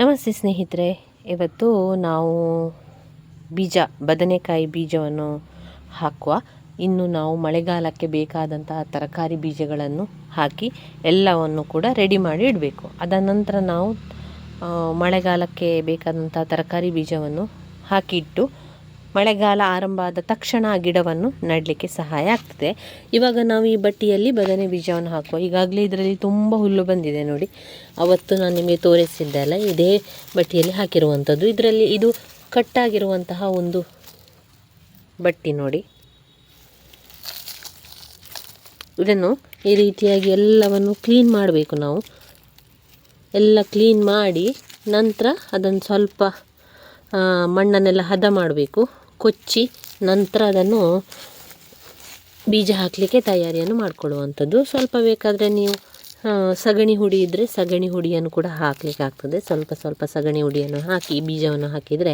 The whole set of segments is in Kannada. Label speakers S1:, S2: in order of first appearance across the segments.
S1: ನಮಸ್ತೆ ಸ್ನೇಹಿತರೆ, ಇವತ್ತು ನಾವು ಬೀಜ, ಬದನೆಕಾಯಿ ಬೀಜವನ್ನು ಹಾಕುವ. ಇನ್ನು ನಾವು ಮಳೆಗಾಲಕ್ಕೆ ಬೇಕಾದಂತಹ ತರಕಾರಿ ಬೀಜಗಳನ್ನು ಹಾಕಿ ಎಲ್ಲವನ್ನು ಕೂಡ ರೆಡಿ ಮಾಡಿ ಇಡಬೇಕು. ಅದ ನಂತರ ನಾವು ಮಳೆಗಾಲಕ್ಕೆ ಬೇಕಾದಂಥ ತರಕಾರಿ ಬೀಜವನ್ನು ಹಾಕಿಟ್ಟು ಮಳೆಗಾಲ ಆರಂಭ ಆದ ತಕ್ಷಣ ಆ ಗಿಡವನ್ನು ನೆಡಲಿಕ್ಕೆ ಸಹಾಯ ಆಗ್ತದೆ. ಇವಾಗ ನಾವು ಈ ಬಟ್ಟಿಯಲ್ಲಿ ಬದನೆ ಬೀಜವನ್ನು ಹಾಕುವ. ಈಗಾಗಲೇ ಇದರಲ್ಲಿ ತುಂಬ ಹುಲ್ಲು ಬಂದಿದೆ ನೋಡಿ. ಅವತ್ತು ನಾನು ನಿಮಗೆ ತೋರಿಸಿದ್ದೆ ಅಲ್ಲ ಇದೇ ಬಟ್ಟಿಯಲ್ಲಿ ಹಾಕಿರುವಂಥದ್ದು. ಇದರಲ್ಲಿ ಇದು ಕಟ್ಟಾಗಿರುವಂತಹ ಒಂದು ಬಟ್ಟಿ ನೋಡಿ. ಇದನ್ನು ಈ ರೀತಿಯಾಗಿ ಎಲ್ಲವನ್ನು ಕ್ಲೀನ್ ಮಾಡಬೇಕು ನಾವು. ಎಲ್ಲ ಕ್ಲೀನ್ ಮಾಡಿ ನಂತರ ಅದನ್ನು ಸ್ವಲ್ಪ ಮಣ್ಣನ್ನೆಲ್ಲ ಹದ ಮಾಡಬೇಕು. ಕೊಚ್ಚಿ ನಂತರ ಅದನ್ನು ಬೀಜ ಹಾಕಲಿಕ್ಕೆ ತಯಾರಿಯನ್ನು ಮಾಡಿಕೊಳ್ಳುವಂಥದ್ದು. ಸ್ವಲ್ಪ ಬೇಕಾದರೆ ನೀವು ಸಗಣಿ ಹುಡಿ ಇದ್ದರೆ ಸಗಣಿ ಹುಡಿಯನ್ನು ಕೂಡ ಹಾಕಲಿಕ್ಕೆ ಆಗ್ತದೆ. ಸ್ವಲ್ಪ ಸ್ವಲ್ಪ ಸಗಣಿ ಹುಡಿಯನ್ನು ಹಾಕಿ, ಬೀಜವನ್ನು ಹಾಕಿದರೆ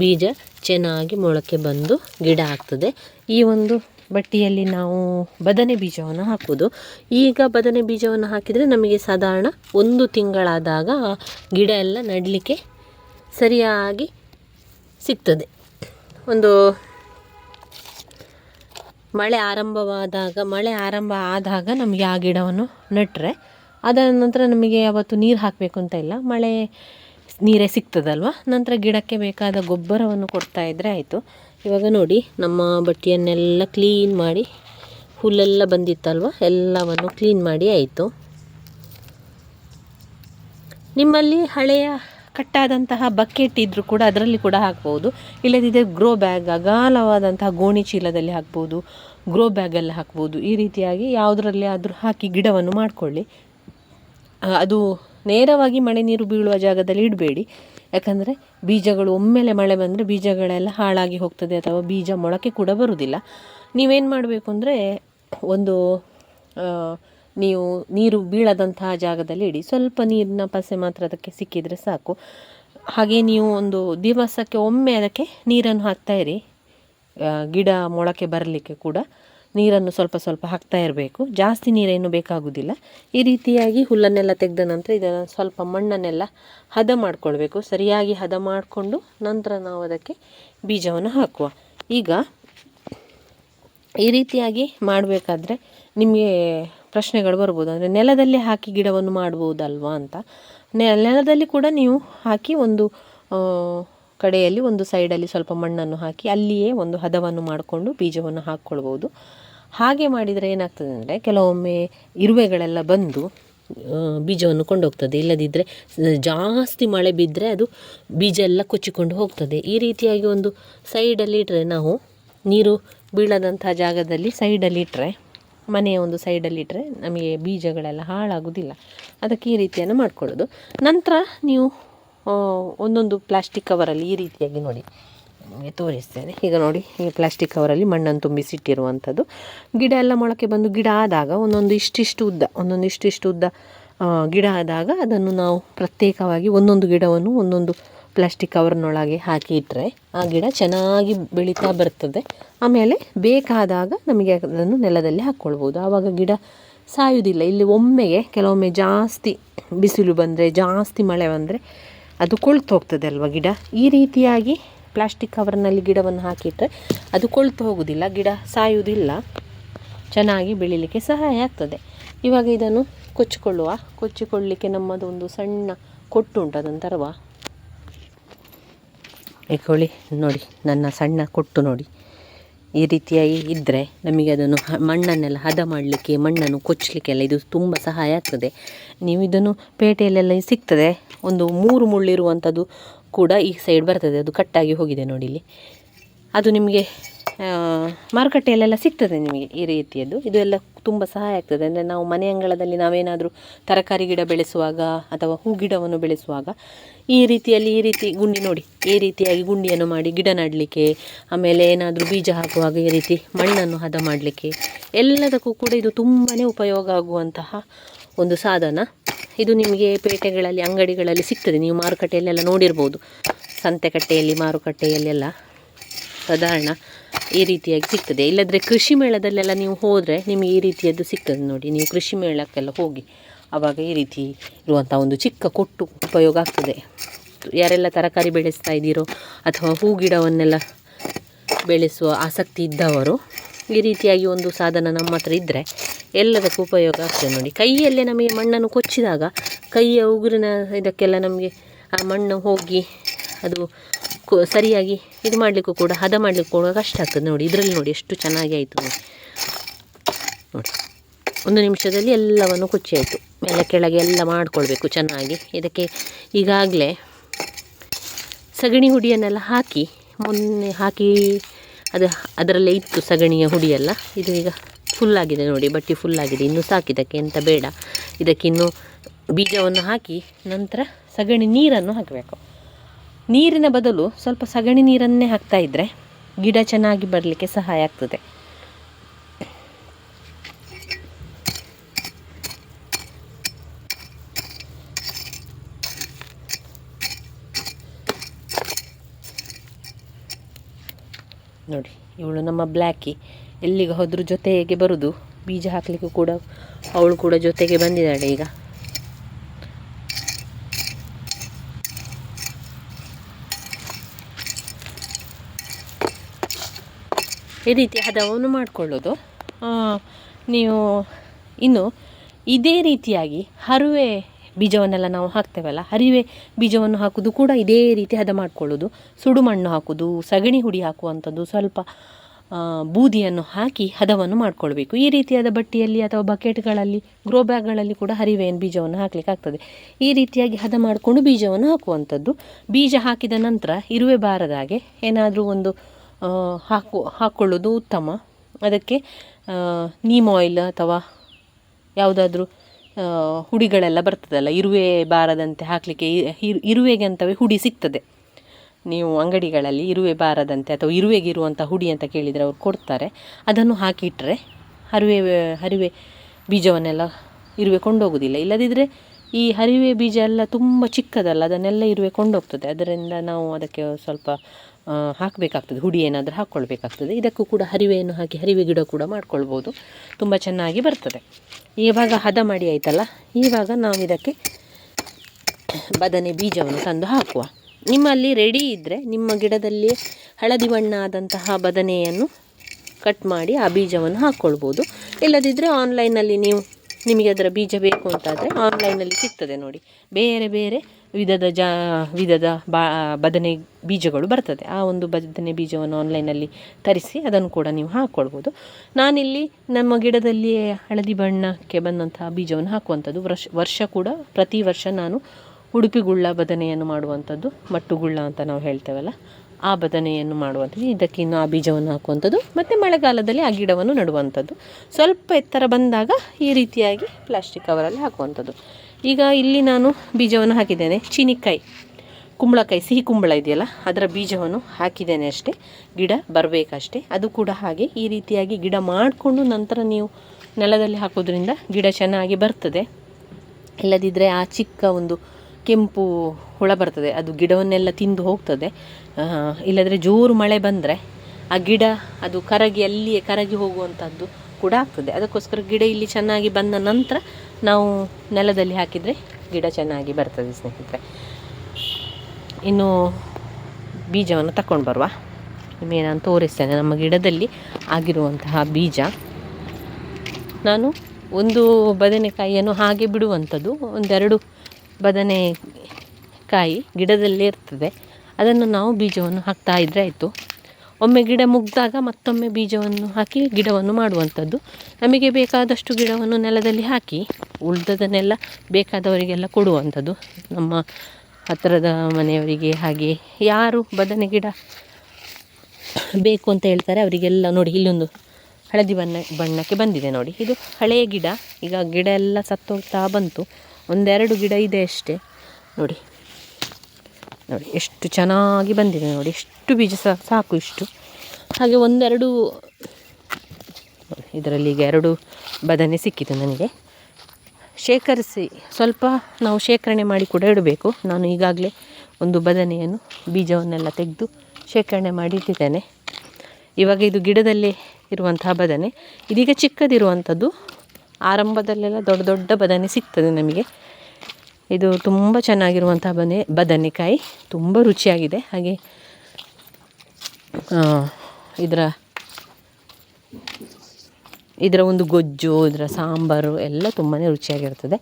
S1: ಬೀಜ ಚೆನ್ನಾಗಿ ಮೊಳಕೆ ಬಂದು ಗಿಡ ಆಗ್ತದೆ. ಈ ಒಂದು ಬಟ್ಟಿಯಲ್ಲಿ ನಾವು ಬದನೆ ಬೀಜವನ್ನು ಹಾಕೋದು ಈಗ ಬದನೆ ಬೀಜವನ್ನು ಹಾಕಿದರೆ ನಮಗೆ ಸಾಧಾರಣ ಒಂದು ತಿಂಗಳಾದಾಗ ಗಿಡ ಎಲ್ಲ ನೆಡಲಿಕ್ಕೆ ಸರಿಯಾಗಿ ಸಿಗ್ತದೆ. ಒಂದು ಮಳೆ ಆರಂಭವಾದಾಗ, ಮಳೆ ಆರಂಭ ಆದಾಗ ನಮಗೆ ಆ ಗಿಡವನ್ನು ನೆಟ್ಟರೆ ಅದರ ನಂತರ ನಮಗೆ ಅವತ್ತು ನೀರು ಹಾಕಬೇಕು ಅಂತ ಇಲ್ಲ. ಮಳೆ ನೀರೇ ಸಿಗ್ತದಲ್ವ? ನಂತರ ಗಿಡಕ್ಕೆ ಬೇಕಾದ ಗೊಬ್ಬರವನ್ನು ಕೊಡ್ತಾ ಇದ್ದರೆ ಆಯಿತು. ಇವಾಗ ನೋಡಿ, ನಮ್ಮ ಬಟ್ಟೆಯನ್ನೆಲ್ಲ ಕ್ಲೀನ್ ಮಾಡಿ, ಹುಲ್ಲೆಲ್ಲ ಬಂದಿತ್ತಲ್ವ? ಎಲ್ಲವನ್ನು ಕ್ಲೀನ್ ಮಾಡಿ ಆಯಿತು. ನಿಮ್ಮಲ್ಲಿ ಹಳೆಯ ಕಟ್ಟಾದಂತಹ ಬಕೆಟ್ ಇದ್ದರೂ ಕೂಡ ಅದರಲ್ಲಿ ಕೂಡ ಹಾಕ್ಬೋದು. ಇಲ್ಲದಿದ್ದರೆ ಗ್ರೋ ಬ್ಯಾಗ್ ಅಗಾಲವಾದಂತಹ ಗೋಣಿ ಚೀಲದಲ್ಲಿ ಹಾಕ್ಬೋದು. ಗ್ರೋ ಬ್ಯಾಗಲ್ಲಿ ಹಾಕ್ಬೋದು. ಈ ರೀತಿಯಾಗಿ ಯಾವುದರಲ್ಲಿ ಆದರೂ ಹಾಕಿ ಗಿಡವನ್ನು ಮಾಡಿಕೊಳ್ಳಿ. ಅದು ನೇರವಾಗಿ ಮಳೆ ನೀರು ಬೀಳುವ ಜಾಗದಲ್ಲಿ ಇಡಬೇಡಿ. ಯಾಕಂದರೆ ಬೀಜಗಳು ಒಮ್ಮೆಲೆ ಮಳೆ ಬಂದರೆ ಬೀಜಗಳೆಲ್ಲ ಹಾಳಾಗಿ ಹೋಗ್ತದೆ ಅಥವಾ ಬೀಜ ಮೊಳಕೆ ಕೂಡ ಬರುವುದಿಲ್ಲ. ನೀವೇನು ಮಾಡಬೇಕು ಅಂದರೆ ಒಂದು ನೀವು ನೀರು ಬೀಳದಂತಹ ಜಾಗದಲ್ಲಿ ಇಡಿ. ಸ್ವಲ್ಪ ನೀರಿನ ಪಸೆ ಮಾತ್ರ ಅದಕ್ಕೆ ಸಿಕ್ಕಿದರೆ ಸಾಕು. ಹಾಗೆ ನೀವು ಒಂದು ದಿವಸಕ್ಕೆ ಒಮ್ಮೆ ಅದಕ್ಕೆ ನೀರನ್ನು ಹಾಕ್ತಾ ಇರಿ. ಗಿಡ ಮೊಳಕೆ ಬರಲಿಕ್ಕೆ ಕೂಡ ನೀರನ್ನು ಸ್ವಲ್ಪ ಸ್ವಲ್ಪ ಹಾಕ್ತಾ ಇರಬೇಕು. ಜಾಸ್ತಿ ನೀರೇನು ಬೇಕಾಗುವುದಿಲ್ಲ ಈ ರೀತಿಯಾಗಿ ಹುಲ್ಲನ್ನೆಲ್ಲ ತೆಗೆದ ನಂತರ ಇದನ್ನು ಸ್ವಲ್ಪ ಮಣ್ಣನ್ನೆಲ್ಲ ಹದ ಮಾಡಿಕೊಳ್ಬೇಕು. ಸರಿಯಾಗಿ ಹದ ಮಾಡಿಕೊಂಡು ನಂತರ ನಾವು ಅದಕ್ಕೆ ಬೀಜವನ್ನು ಹಾಕುವ. ಈಗ ಈ ರೀತಿಯಾಗಿ ಮಾಡಬೇಕಾದ್ರೆ ನಿಮಗೆ ಪ್ರಶ್ನೆಗಳು ಬರ್ಬೋದು. ಅಂದರೆ ನೆಲದಲ್ಲಿ ಹಾಕಿ ಗಿಡವನ್ನು ಮಾಡ್ಬೋದಲ್ವಾ ಅಂತ. ನೆಲದಲ್ಲಿ ಕೂಡ ನೀವು ಹಾಕಿ ಒಂದು ಕಡೆಯಲ್ಲಿ ಒಂದು ಸೈಡಲ್ಲಿ ಸ್ವಲ್ಪ ಮಣ್ಣನ್ನು ಹಾಕಿ ಅಲ್ಲಿಯೇ ಒಂದು ಹದವನ್ನು ಮಾಡಿಕೊಂಡು ಬೀಜವನ್ನು ಹಾಕ್ಕೊಳ್ಬೋದು. ಹಾಗೆ ಮಾಡಿದರೆ ಏನಾಗ್ತದೆ ಅಂದರೆ ಕೆಲವೊಮ್ಮೆ ಇರುವೆಗಳೆಲ್ಲ ಬಂದು ಬೀಜವನ್ನು ಕೊಂಡೋಗ್ತದೆ. ಇಲ್ಲದಿದ್ದರೆ ಜಾಸ್ತಿ ಮಳೆ ಬಿದ್ದರೆ ಅದು ಬೀಜ ಎಲ್ಲ ಕೊಚ್ಚಿಕೊಂಡು ಹೋಗ್ತದೆ. ಈ ರೀತಿಯಾಗಿ ಒಂದು ಸೈಡಲ್ಲಿ ಇಟ್ಟರೆ ನಾವು ನೀರು ಬೀಳದಂಥ ಜಾಗದಲ್ಲಿ ಸೈಡಲ್ಲಿ ಇಟ್ಟರೆ ಮನೆಯ ಒಂದು ಸೈಡಲ್ಲಿಟ್ಟರೆ ನಮಗೆ ಬೀಜಗಳೆಲ್ಲ ಹಾಳಾಗೋದಿಲ್ಲ. ಅದಕ್ಕೆ ಈ ರೀತಿಯನ್ನು ಮಾಡ್ಕೊಳ್ಳೋದು. ನಂತರ ನೀವು ಒಂದೊಂದು ಪ್ಲಾಸ್ಟಿಕ್ ಕವರಲ್ಲಿ ಈ ರೀತಿಯಾಗಿ ನೋಡಿ. ನಿಮಗೆ ತೋರಿಸ್ತೇನೆ. ಈಗ ನೋಡಿ, ಈ ಪ್ಲಾಸ್ಟಿಕ್ ಕವರಲ್ಲಿ ಮಣ್ಣನ್ನು ತುಂಬಿಸಿಟ್ಟಿರುವಂಥದ್ದು. ಗಿಡ ಎಲ್ಲ ಮೊಳಕೆ ಬಂದು ಗಿಡ ಆದಾಗ ಒಂದೊಂದು ಇಷ್ಟಿಷ್ಟು ಉದ್ದ, ಒಂದೊಂದು ಇಷ್ಟಿಷ್ಟು ಉದ್ದ ಗಿಡ ಆದಾಗ ಅದನ್ನು ನಾವು ಪ್ರತ್ಯೇಕವಾಗಿ ಒಂದೊಂದು ಗಿಡವನ್ನು ಒಂದೊಂದು ಪ್ಲಾಸ್ಟಿಕ್ ಕವರ್ನೊಳಗೆ ಹಾಕಿ ಇಟ್ಟರೆ ಆ ಗಿಡ ಚೆನ್ನಾಗಿ ಬೆಳೀತಾ ಬರ್ತದೆ. ಆಮೇಲೆ ಬೇಕಾದಾಗ ನಮಗೆ ಅದನ್ನು ನೆಲದಲ್ಲಿ ಹಾಕ್ಕೊಳ್ಬೋದು. ಆವಾಗ ಗಿಡ ಸಾಯುವುದಿಲ್ಲ. ಇಲ್ಲಿ ಒಮ್ಮೆಗೆ ಕೆಲವೊಮ್ಮೆ ಜಾಸ್ತಿ ಬಿಸಿಲು ಬಂದರೆ, ಜಾಸ್ತಿ ಮಳೆ ಬಂದರೆ ಅದು ಕೊಳ್ತು ಹೋಗ್ತದೆ ಅಲ್ವ ಗಿಡ? ಈ ರೀತಿಯಾಗಿ ಪ್ಲಾಸ್ಟಿಕ್ ಕವರ್ನಲ್ಲಿ ಗಿಡವನ್ನು ಹಾಕಿಟ್ಟರೆ ಅದು ಕೊಳ್ತು ಹೋಗುವುದಿಲ್ಲ, ಗಿಡ ಸಾಯುವುದಿಲ್ಲ. ಚೆನ್ನಾಗಿ ಬೆಳೀಲಿಕ್ಕೆ ಸಹಾಯ ಆಗ್ತದೆ. ಇವಾಗ ಇದನ್ನು ಕೊಚ್ಚಿಕೊಳ್ಳುವ. ಕೊಚ್ಚಿಕೊಳ್ಳಲಿಕ್ಕೆ ನಮ್ಮದೊಂದು ಸಣ್ಣ ಕೊಟ್ಟು ಉಂಟು, ಅದನ್ನು ತರುವ. ಇಕೊಳ್ಳಿ ನೋಡಿ, ನನ್ನ ಸಣ್ಣ ಕೊಟ್ಟು ನೋಡಿ. ಈ ರೀತಿಯಾಗಿ ಇದ್ದರೆ ನಮಗೆ ಅದನ್ನು ಮಣ್ಣನ್ನೆಲ್ಲ ಹದ ಮಾಡಲಿಕ್ಕೆ, ಮಣ್ಣನ್ನು ಕೊಚ್ಚಲಿಕ್ಕೆಲ್ಲ ಇದು ತುಂಬ ಸಹಾಯ ಆಗ್ತದೆ. ನೀವು ಇದನ್ನು ಪೇಟೆಯಲ್ಲೆಲ್ಲ ಸಿಗ್ತದೆ. ಒಂದು ಮೂರು ಮುಳ್ಳಿರುವಂಥದ್ದು ಕೂಡ ಈ ಸೈಡ್ ಬರ್ತದೆ. ಅದು ಕಟ್ಟಾಗಿ ಹೋಗಿದೆ ನೋಡಿ ಇಲ್ಲಿ. ಅದು ನಿಮಗೆ ಮಾರುಕಟ್ಟೆಯಲ್ಲೆಲ್ಲ ಸಿಗ್ತದೆ ನಿಮಗೆ ಈ ರೀತಿಯದ್ದು. ಇದು ಎಲ್ಲ ತುಂಬ ಸಹಾಯ ಆಗ್ತದೆ. ಅಂದರೆ ನಾವು ಮನೆ ಅಂಗಳದಲ್ಲಿ ನಾವೇನಾದರೂ ತರಕಾರಿ ಗಿಡ ಬೆಳೆಸುವಾಗ ಅಥವಾ ಹೂ ಗಿಡವನ್ನು ಬೆಳೆಸುವಾಗ ಈ ರೀತಿಯಲ್ಲಿ ಈ ರೀತಿ ಗುಂಡಿ ನೋಡಿ, ಈ ರೀತಿಯಾಗಿ ಗುಂಡಿಯನ್ನು ಮಾಡಿ ಗಿಡ ನೆಡಲಿಕ್ಕೆ, ಆಮೇಲೆ ಏನಾದರೂ ಬೀಜ ಹಾಕುವಾಗ ಈ ರೀತಿ ಮಣ್ಣನ್ನು ಹದ ಮಾಡಲಿಕ್ಕೆ ಎಲ್ಲದಕ್ಕೂ ಕೂಡ ಇದು ತುಂಬಾ ಉಪಯೋಗ ಆಗುವಂತಹ ಒಂದು ಸಾಧನ. ಇದು ನಿಮಗೆ ಪೇಟೆಗಳಲ್ಲಿ, ಅಂಗಡಿಗಳಲ್ಲಿ ಸಿಗ್ತದೆ. ನೀವು ಮಾರುಕಟ್ಟೆಯಲ್ಲೆಲ್ಲ ನೋಡಿರ್ಬೋದು. ಸಂತೆಕಟ್ಟೆಯಲ್ಲಿ ಮಾರುಕಟ್ಟೆಯಲ್ಲೆಲ್ಲ ಸಾಧಾರಣ ಈ ರೀತಿಯಾಗಿ ಸಿಗ್ತದೆ. ಇಲ್ಲದ್ರೆ ಕೃಷಿ ಮೇಳದಲ್ಲೆಲ್ಲ ನೀವು ಹೋದರೆ ನಿಮಗೆ ಈ ರೀತಿಯದ್ದು ಸಿಗ್ತದೆ ನೋಡಿ. ನೀವು ಕೃಷಿ ಮೇಳಕ್ಕೆಲ್ಲ ಹೋಗಿ ಆವಾಗ ಈ ರೀತಿ ಇರುವಂಥ ಒಂದು ಚಿಕ್ಕ ಕೊಟ್ಟು ಉಪಯೋಗ ಆಗ್ತದೆ. ಯಾರೆಲ್ಲ ತರಕಾರಿ ಬೆಳೆಸ್ತಾ ಇದ್ದೀರೋ ಅಥವಾ ಹೂ ಗಿಡವನ್ನೆಲ್ಲ ಬೆಳೆಸುವ ಆಸಕ್ತಿ ಇದ್ದವರು ಈ ರೀತಿಯಾಗಿ ಒಂದು ಸಾಧನ ನಮ್ಮ ಹತ್ರ ಇದ್ದರೆ ಎಲ್ಲದಕ್ಕೂ ಉಪಯೋಗ ಆಗ್ತದೆ ನೋಡಿ. ಕೈಯಲ್ಲೇ ನಮಗೆ ಮಣ್ಣನ್ನು ಕೊಚ್ಚಿದಾಗ ಕೈಯ ಉಗುರಿನ ಇದಕ್ಕೆಲ್ಲ ನಮಗೆ ಆ ಮಣ್ಣು ಹೋಗಿ ಅದು ಸರಿಯಾಗಿ ಇದು ಮಾಡಲಿಕ್ಕೂ ಕೂಡ, ಹದ ಮಾಡಲಿಕ್ಕೂ ಕೂಡ ಕಷ್ಟ ಆಗ್ತದೆ ನೋಡಿ. ಇದರಲ್ಲಿ ನೋಡಿ ಎಷ್ಟು ಚೆನ್ನಾಗಿ ಆಯಿತು ನೋಡಿ. ಒಂದು ನಿಮಿಷದಲ್ಲಿ ಎಲ್ಲವನ್ನು ಕೊಚ್ಚಿ ಆಯಿತು. ಮೇಲೆ ಕೆಳಗೆ ಎಲ್ಲ ಮಾಡಿಕೊಳ್ಬೇಕು ಚೆನ್ನಾಗಿ. ಇದಕ್ಕೆ ಈಗಾಗಲೇ ಸಗಣಿ ಹುಡಿಯನ್ನೆಲ್ಲ ಹಾಕಿ, ಮೊನ್ನೆ ಹಾಕಿ, ಅದು ಅದರಲ್ಲೇ ಇತ್ತು ಸಗಣಿಯ ಹುಡಿಯೆಲ್ಲ. ಇದು ಈಗ ಫುಲ್ಲಾಗಿದೆ ನೋಡಿ. ಬಟ್ಟಿ ಫುಲ್ಲಾಗಿದೆ ಇನ್ನೂ ಸಾಕಿದಕ್ಕೆ ಎಂತ ಬೇಡ. ಇದಕ್ಕಿನ್ನೂ ಬೀಜವನ್ನು ಹಾಕಿ, ನಂತರ ಸಗಣಿ ನೀರನ್ನು ಹಾಕಬೇಕು. ನೀರಿನ ಬದಲು ಸ್ವಲ್ಪ ಸಗಣಿ ನೀರನ್ನೇ ಹಾಕ್ತಾ ಇದ್ದರೆ ಗಿಡ ಚೆನ್ನಾಗಿ ಬರಲಿಕ್ಕೆ ಸಹಾಯ ಆಗ್ತದೆ. ನೋಡಿ, ಇವಳು ನಮ್ಮ ಬ್ಲ್ಯಾಕಿ ಎಲ್ಲಿಗೆ ಹೋದ್ರೂ ಜೊತೆಗೆ ಬರೋದು. ಬೀಜ ಹಾಕಲಿಕ್ಕೂ ಕೂಡ ಅವಳು ಕೂಡ ಜೊತೆಗೆ ಬಂದಿದ್ದಾಳೆ ಈಗ. ಈ ರೀತಿ ಹದವನ್ನು ಮಾಡಿಕೊಳ್ಳೋದು. ನೀವು ಇನ್ನು ಇದೇ ರೀತಿಯಾಗಿ ಹರಿವೆ ಬೀಜವನ್ನೆಲ್ಲ ನಾವು ಹಾಕ್ತೇವಲ್ಲ, ಹರಿವೆ ಬೀಜವನ್ನು ಹಾಕೋದು ಕೂಡ ಇದೇ ರೀತಿ ಹದ ಮಾಡಿಕೊಳ್ಳೋದು. ಸುಡು ಮಣ್ಣು ಹಾಕೋದು, ಸಗಣಿ ಹುಡಿ ಹಾಕುವಂಥದ್ದು, ಸ್ವಲ್ಪ ಬೂದಿಯನ್ನು ಹಾಕಿ ಹದವನ್ನು ಮಾಡಿಕೊಳ್ಬೇಕು. ಈ ರೀತಿಯಾದ ಬಟ್ಟೆಯಲ್ಲಿ ಅಥವಾ ಬಕೆಟ್ಗಳಲ್ಲಿ, ಗ್ರೋ ಬ್ಯಾಗ್ಗಳಲ್ಲಿ ಕೂಡ ಹರಿವೆಯನ್ನು ಬೀಜವನ್ನು ಹಾಕಲಿಕ್ಕೆ ಆಗ್ತದೆ. ಈ ರೀತಿಯಾಗಿ ಹದ ಮಾಡಿಕೊಂಡು ಬೀಜವನ್ನು ಹಾಕುವಂಥದ್ದು. ಬೀಜ ಹಾಕಿದ ನಂತರ ಇರುವೆ ಬಾರದ ಹಾಗೆ ಏನಾದರೂ ಒಂದು ಹಾಕು ಹಾಕ್ಕೊಳ್ಳೋದು ಉತ್ತಮ. ಅದಕ್ಕೆ ನೀಮ್ ಆಯಿಲ್ ಅಥವಾ ಯಾವುದಾದ್ರೂ ಹುಡಿಗಳೆಲ್ಲ ಬರ್ತದಲ್ಲ, ಇರುವೆ ಬಾರದಂತೆ ಹಾಕಲಿಕ್ಕೆ ಇರುವೆಗೆ ಅಂತವೇ ಹುಡಿ ಸಿಗ್ತದೆ. ನೀವು ಅಂಗಡಿಗಳಲ್ಲಿ ಇರುವೆ ಬಾರದಂತೆ ಅಥವಾ ಇರುವೆಗೆ ಇರುವಂಥ ಹುಡಿ ಅಂತ ಕೇಳಿದರೆ ಅವ್ರು ಕೊಡ್ತಾರೆ. ಅದನ್ನು ಹಾಕಿಟ್ಟರೆ ಹರಿವೆ ಹರಿವೆ ಬೀಜವನ್ನೆಲ್ಲ ಇರುವೆ ಕೊಂಡೋಗೋದಿಲ್ಲ. ಇಲ್ಲದಿದ್ದರೆ ಈ ಹರಿವೆ ಬೀಜ ಎಲ್ಲ ತುಂಬ ಚಿಕ್ಕದಲ್ಲ, ಅದನ್ನೆಲ್ಲ ಇರುವೆ ಕೊಂಡೋಗ್ತದೆ. ಅದರಿಂದ ನಾವು ಅದಕ್ಕೆ ಸ್ವಲ್ಪ ಹಾಕಬೇಕಾಗ್ತದೆ. ಹುಡಿ ಏನಾದರೂ ಹಾಕ್ಕೊಳ್ಬೇಕಾಗ್ತದೆ. ಇದಕ್ಕೂ ಕೂಡ ಹರಿವೆಯನ್ನು ಹಾಕಿ ಹರಿವೆ ಗಿಡ ಕೂಡ ಮಾಡ್ಕೊಳ್ಬೋದು. ತುಂಬ ಚೆನ್ನಾಗಿ ಬರ್ತದೆ. ಇವಾಗ ಹದ ಮಾಡಿ ಆಯಿತಲ್ಲ? ಇವಾಗ ನಾವು ಇದಕ್ಕೆ ಬದನೆ ಬೀಜವನ್ನು ತಂದು ಹಾಕುವ. ನಿಮ್ಮಲ್ಲಿ ರೆಡಿ ಇದ್ದರೆ ನಿಮ್ಮ ಗಿಡದಲ್ಲಿ ಹಳದಿ ಬಣ್ಣ ಆದಂತಹ ಬದನೆಯನ್ನು ಕಟ್ ಮಾಡಿ ಆ ಬೀಜವನ್ನು ಹಾಕ್ಕೊಳ್ಬೋದು. ಇಲ್ಲದಿದ್ದರೆ ಆನ್ಲೈನಲ್ಲಿ ನೀವು ನಿಮಗೆ ಅದರ ಬೀಜ ಬೇಕು ಅಂತಾದರೆ ಆನ್ಲೈನಲ್ಲಿ ಸಿಗ್ತದೆ ನೋಡಿ. ಬೇರೆ ಬೇರೆ ವಿಧದ ಜಾ, ವಿಧದ ಬಾ, ಬದನೆ ಬೀಜಗಳು ಬರ್ತದೆ. ಆ ಒಂದು ಬದನೆ ಬೀಜವನ್ನು ಆನ್ಲೈನಲ್ಲಿ ತರಿಸಿ ಅದನ್ನು ಕೂಡ ನೀವು ಹಾಕ್ಕೊಳ್ಬೋದು ನಾನಿಲ್ಲಿ ನಮ್ಮ ಗಿಡದಲ್ಲಿ ಹಳದಿ ಬಣ್ಣಕ್ಕೆ ಬಂದಂತಹ ಬೀಜವನ್ನು ಹಾಕುವಂಥದ್ದು. ವರ್ಷ ವರ್ಷ ಕೂಡ ಪ್ರತಿ ವರ್ಷ ನಾನು ಉಡುಪಿಗುಳ್ಳ ಬದನೆಯನ್ನು ಮಾಡುವಂಥದ್ದು. ಮಟ್ಟುಗುಳ್ಳ ಅಂತ ನಾವು ಹೇಳ್ತೇವಲ್ಲ. ಆ ಬದನೆಯನ್ನು ಮಾಡುವಂಥದ್ದು, ಇದಕ್ಕೆ ಇನ್ನು ಆ ಬೀಜವನ್ನು ಹಾಕುವಂಥದ್ದು, ಮತ್ತು ಮಳೆಗಾಲದಲ್ಲಿ ಆ ಗಿಡವನ್ನು ನೆಡುವಂಥದ್ದು. ಸ್ವಲ್ಪ ಎತ್ತರ ಬಂದಾಗ ಈ ರೀತಿಯಾಗಿ ಪ್ಲಾಸ್ಟಿಕ್ ಕವರಲ್ಲಿ ಹಾಕುವಂಥದ್ದು. ಈಗ ಇಲ್ಲಿ ನಾನು ಬೀಜವನ್ನು ಹಾಕಿದ್ದೇನೆ, ಚೀನಿಕಾಯಿ, ಕುಂಬಳಕಾಯಿ, ಸಿಹಿ ಕುಂಬಳ ಇದೆಯಲ್ಲ, ಅದರ ಬೀಜವನ್ನು ಹಾಕಿದ್ದೇನೆ ಅಷ್ಟೇ. ಗಿಡ ಬರಬೇಕಷ್ಟೇ. ಅದು ಕೂಡ ಹಾಗೆ ಈ ರೀತಿಯಾಗಿ ಗಿಡ ಮಾಡಿಕೊಂಡು ನಂತರ ನೀವು ನೆಲದಲ್ಲಿ ಹಾಕೋದ್ರಿಂದ ಗಿಡ ಚೆನ್ನಾಗಿ ಬರ್ತದೆ. ಇಲ್ಲದಿದ್ದರೆ ಆ ಚಿಕ್ಕ ಒಂದು ಕೆಂಪು ಹುಳ ಬರ್ತದೆ, ಅದು ಗಿಡವನ್ನೆಲ್ಲ ತಿಂದು ಹೋಗ್ತದೆ. ಇಲ್ಲದ್ರೆ ಜೋರು ಮಳೆ ಬಂದರೆ ಆ ಗಿಡ, ಅದು ಕರಗಿ, ಅಲ್ಲಿಯೇ ಕರಗಿ ಹೋಗುವಂಥದ್ದು ಕೂಡ ಆಗ್ತದೆ. ಅದಕ್ಕೋಸ್ಕರ ಗಿಡ ಇಲ್ಲಿ ಚೆನ್ನಾಗಿ ಬಂದ ನಂತರ ನಾವು ನೆಲದಲ್ಲಿ ಹಾಕಿದರೆ ಗಿಡ ಚೆನ್ನಾಗಿ ಬರ್ತದೆ ಸ್ನೇಹಿತರೆ. ಇನ್ನು ಬೀಜವನ್ನು ತಕೊಂಡು ಬರುವ. ನಿಮಗೆ ನಾನು ತೋರಿಸ್ತೇನೆ, ನಮ್ಮ ಗಿಡದಲ್ಲಿ ಆಗಿರುವಂತಹ ಬೀಜ. ನಾನು ಒಂದು ಬದನೆಕಾಯಿಯನ್ನು ಹಾಗೆ ಬಿಡುವಂಥದ್ದು ಒಂದೆರಡು ಬದನೆಕಾಯಿ ಗಿಡದಲ್ಲೇ ಇರ್ತದೆ. ಅದನ್ನು ನಾವು ಬೀಜವನ್ನು ಹಾಕ್ತಾ ಇದ್ದರೆ ಆಯಿತು. ಒಮ್ಮೆ ಗಿಡ ಮುಗ್ದಾಗ ಮತ್ತೊಮ್ಮೆ ಬೀಜವನ್ನು ಹಾಕಿ ಗಿಡವನ್ನು ಮಾಡುವಂಥದ್ದು. ನಮಗೆ ಬೇಕಾದಷ್ಟು ಗಿಡವನ್ನು ನೆಲದಲ್ಲಿ ಹಾಕಿ ಉಳಿದದನ್ನೆಲ್ಲ ಬೇಕಾದವರಿಗೆಲ್ಲ ಕೊಡುವಂಥದ್ದು. ನಮ್ಮ ಹತ್ತಿರದ ಮನೆಯವರಿಗೆ ಹಾಗೆ ಯಾರು ಬದನೆ ಗಿಡ ಬೇಕು ಅಂತ ಹೇಳ್ತಾರೆ, ಅವರಿಗೆಲ್ಲ ನೋಡಿ ಇಲ್ಲೊಂದು ಹಳದಿ ಬಣ್ಣ ಬಣ್ಣಕ್ಕೆ ಬಂದಿದೆ ನೋಡಿ. ಇದು ಹಳೆಯ ಗಿಡ. ಈಗ ಗಿಡ ಎಲ್ಲ ಸತ್ತೋಗ್ತಾ ಬಂತು. ಒಂದೆರಡು ಗಿಡ ಇದೆ ಅಷ್ಟೇ. ನೋಡಿ. ನೋಡಿ, ಎಷ್ಟು ಚೆನ್ನಾಗಿ ಬಂದಿದೆ ನೋಡಿ. ಎಷ್ಟು ಬೀಜ ಸಾಕು ಇಷ್ಟು. ಹಾಗೆ ಒಂದೆರಡು ಇದರಲ್ಲಿ ಈಗ ಎರಡು ಬದನೆ ಸಿಕ್ಕಿತು ನನಗೆ. ಶೇಖರಿಸಿ, ಸ್ವಲ್ಪ ನಾವು ಶೇಖರಣೆ ಮಾಡಿ ಕೂಡ ಇಡಬೇಕು. ನಾನು ಈಗಾಗಲೇ ಒಂದು ಬದನೆಯನ್ನು, ಬೀಜವನ್ನೆಲ್ಲ ತೆಗೆದು ಶೇಖರಣೆ ಮಾಡಿ ಇಟ್ಟಿದ್ದೇನೆ. ಇವಾಗ ಇದು ಗಿಡದಲ್ಲಿ ಇರುವಂತಹ ಬದನೆ. ಇದೀಗ ಚಿಕ್ಕದಿರುವಂಥದ್ದು. ಆರಂಭದಲ್ಲೆಲ್ಲ ದೊಡ್ಡ ದೊಡ್ಡ ಬದನೆ ಸಿಗ್ತದೆ ನಮಗೆ. ಇದು ತುಂಬ ಚೆನ್ನಾಗಿರುವಂಥ ಬನೆ, ಬದನೆಕಾಯಿ. ತುಂಬ ರುಚಿಯಾಗಿದೆ. ಹಾಗೆ ಇದರ ಇದರ ಒಂದು ಗೊಜ್ಜು, ಇದರ ಸಾಂಬಾರು ಎಲ್ಲ ತುಂಬಾ ರುಚಿಯಾಗಿರ್ತದೆ.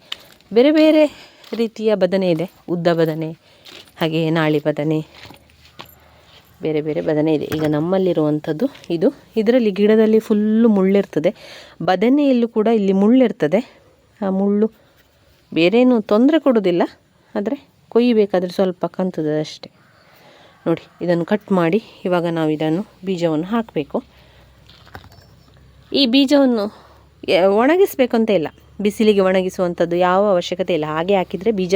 S1: ಬೇರೆ ಬೇರೆ ರೀತಿಯ ಬದನೆ ಇದೆ. ಉದ್ದ ಬದನೆ, ಹಾಗೆ ನಾಳಿ ಬದನೆ ಬೇರೆ ಬೇರೆ ಬದನೆ ಇದೆ. ಈಗ ನಮ್ಮಲ್ಲಿರುವಂಥದ್ದು ಇದು. ಇದರಲ್ಲಿ ಗಿಡದಲ್ಲಿ ಫುಲ್ಲು ಮುಳ್ಳಿರ್ತದೆ. ಬದನೆಯಲ್ಲೂ ಕೂಡ ಇಲ್ಲಿ ಮುಳ್ಳಿರ್ತದೆ. ಆ ಮುಳ್ಳು ಬೇರೇನು ತೊಂದರೆ ಕೊಡೋದಿಲ್ಲ ಆದರೆ ಕೊಯ್ಯಬೇಕಾದ್ರೆ ಸ್ವಲ್ಪ ಕಂತದ ಅಷ್ಟೇ ನೋಡಿ, ಇದನ್ನು ಕಟ್ ಮಾಡಿ ಇವಾಗ ನಾವು ಇದನ್ನು ಬೀಜವನ್ನು ಹಾಕಬೇಕು. ಈ ಬೀಜವನ್ನು ಒಣಗಿಸ್ಬೇಕಂತ ಇಲ್ಲ. ಬಿಸಿಲಿಗೆ ಒಣಗಿಸುವಂಥದ್ದು ಯಾವ ಅವಶ್ಯಕತೆ ಇಲ್ಲ. ಹಾಗೆ ಹಾಕಿದರೆ ಬೀಜ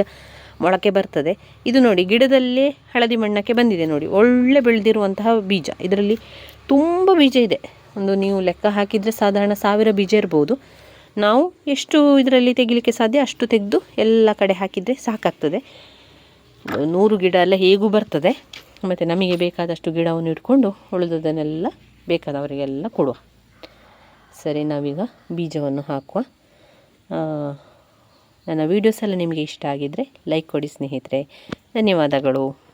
S1: ಮೊಳಕೆ ಬರ್ತದೆ. ಇದು ನೋಡಿ, ಗಿಡದಲ್ಲೇ ಹಳದಿ ಮಣ್ಣಕ್ಕೆ ಬಂದಿದೆ ನೋಡಿ. ಒಳ್ಳೆ ಬೆಳೆದಿರುವಂತಹ ಬೀಜ. ಇದರಲ್ಲಿ ತುಂಬ ಬೀಜ ಇದೆ. ಒಂದು ನೀವು ಲೆಕ್ಕ ಹಾಕಿದರೆ ಸಾಧಾರಣ ಸಾವಿರ ಬೀಜ ಇರ್ಬೋದು. ನಾವು ಎಷ್ಟು ಇದರಲ್ಲಿ ತೆಗಿಲಿಕ್ಕೆ ಸಾಧ್ಯ? ಅಷ್ಟು ತೆಗೆದು ಎಲ್ಲ ಕಡೆ ಹಾಕಿದರೆ ಸಾಕಾಗ್ತದೆ. ನೂರು ಗಿಡ ಎಲ್ಲ ಹೇಗೂ ಬರ್ತದೆ. ಮತ್ತು ನಮಗೆ ಬೇಕಾದಷ್ಟು ಗಿಡವನ್ನು ಇಟ್ಕೊಂಡು ಉಳಿದದನ್ನೆಲ್ಲ ಬೇಕಾದವರಿಗೆಲ್ಲ ಕೊಡುವ. ಸರಿ, ನಾವೀಗ ಬೀಜವನ್ನು ಹಾಕುವ. ನನ್ನ ವೀಡಿಯೋಸ್ ಎಲ್ಲ ನಿಮಗೆ ಇಷ್ಟ ಆಗಿದ್ದರೆ ಲೈಕ್ ಕೊಡಿ ಸ್ನೇಹಿತರೆ. ಧನ್ಯವಾದಗಳು.